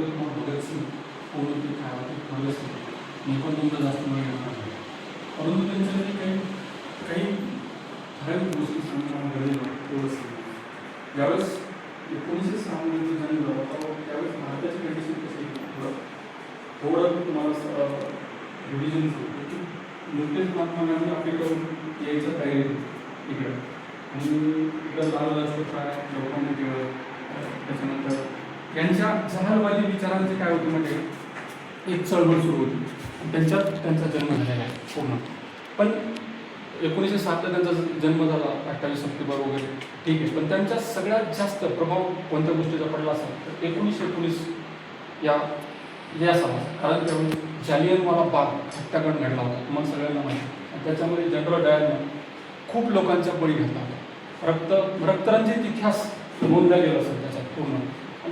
होईल मग भगत सिंग कोण होते काय होते भगतसिंग मी पण तुमचा जास्त वेळ घेणार नाही परंतु त्यांच्यासाठी काही काही ठराविक गोष्टी सांगणं गरजेचं आहे तेवढंच ज्यावेळेस एकोणीसशे सहामध्ये जन्म झाला त्यावेळेस भारताची कंडिशन कशी थोडं थोडं तुम्हाला रिव्हिजन सांगतो नुकतेच महात्मा गांधी आपल्याकडून यायचं तयारी होती इकडं आणि इकडं लाल लजपत काय लोकांनी केलं त्याच्यानंतर यांच्या जहालवादी विचारांचे काय होते म्हणजे? एक चळवळ सुरू होती. त्यांच्यात त्यांचा जन्म झालेला आहे पूर्ण. पण एकोणीसशे सातला त्यांचा जन्म झाला अठ्ठावीस सप्टेंबर वगैरे. ठीक आहे. पण त्यांचा सगळ्यात जास्त प्रभाव कोणत्या गोष्टीचा पडला असेल? तर एकोणीसशे एकोणीस या या समाज कारण त्यावेळी जालियनवाला बाग हत्याकांड घडला होता मग सगळ्यांना माहिती आणि त्याच्यामध्ये जनरल डायरनं खूप लोकांच्या बळी घातला होता. रक्त रक्तरंजित इतिहास नोंदला गेला असेल त्याच्यात पूर्ण.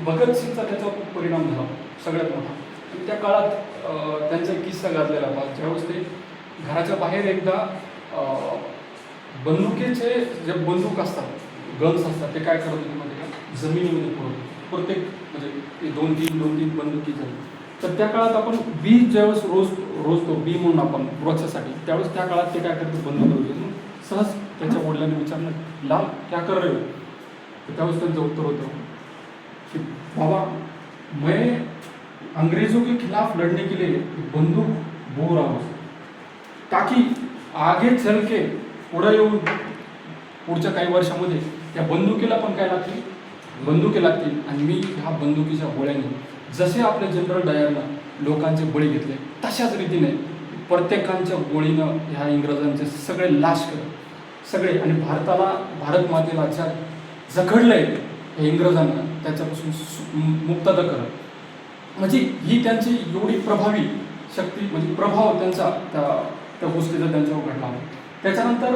भगतसिंगचा त्याचा खूप परिणाम झाला सगळ्यात मोठा. आणि त्या काळात त्यांचा एक किस्सा गाजलेला होता. ज्यावेळेस ते घराच्या बाहेर एकदा बंदुकीचे जे बंदूक असतात गन्स असतात ते काय करत होते म्हणजे का? जमिनीमध्ये पुरवत प्रत्येक म्हणजे ते दोन तीन दोन तीन बंदुकी झाली. तर त्या काळात आपण बी ज्यावेळेस रोज रोजतो बी म्हणून आपण रोजच्यासाठी त्यावेळेस त्या काळात ते काय करते बंदूक करू सहज त्याच्या वडिलांनी विचारलं लाल क्या कर रे हो? त्यावेळेस त्यांचं उत्तर होतं कि बाबा मैं अंग्रेजों के खिलाफ लड़ने के लिए बंदूक बो रहा हूँ ताकि आगे चल के पुढे येऊन पुढच्या काही वर्षामध्ये त्या बंदुकीला पण काय लागतील? बंदुकी लागतील. आणि मी ह्या बंदुकीच्या गोळ्याने जसे आपल्या जनरल डायरला लोकांचे बळी घेतले तशाच रीतीने प्रत्येकांच्या गोळीनं ह्या इंग्रजांचे सगळे लाश कर सगळे आणि भारताला भारत मातेला ज्या जखडलंय इंग्रजांना त्याच्यापासून सु- मु- मुक्तता करणं म्हणजे ही त्यांची एवढी प्रभावी शक्ती म्हणजे प्रभाव त्यांचा त्या त्या गोष्टीचा त्यांच्यावर घडला त्याच्यानंतर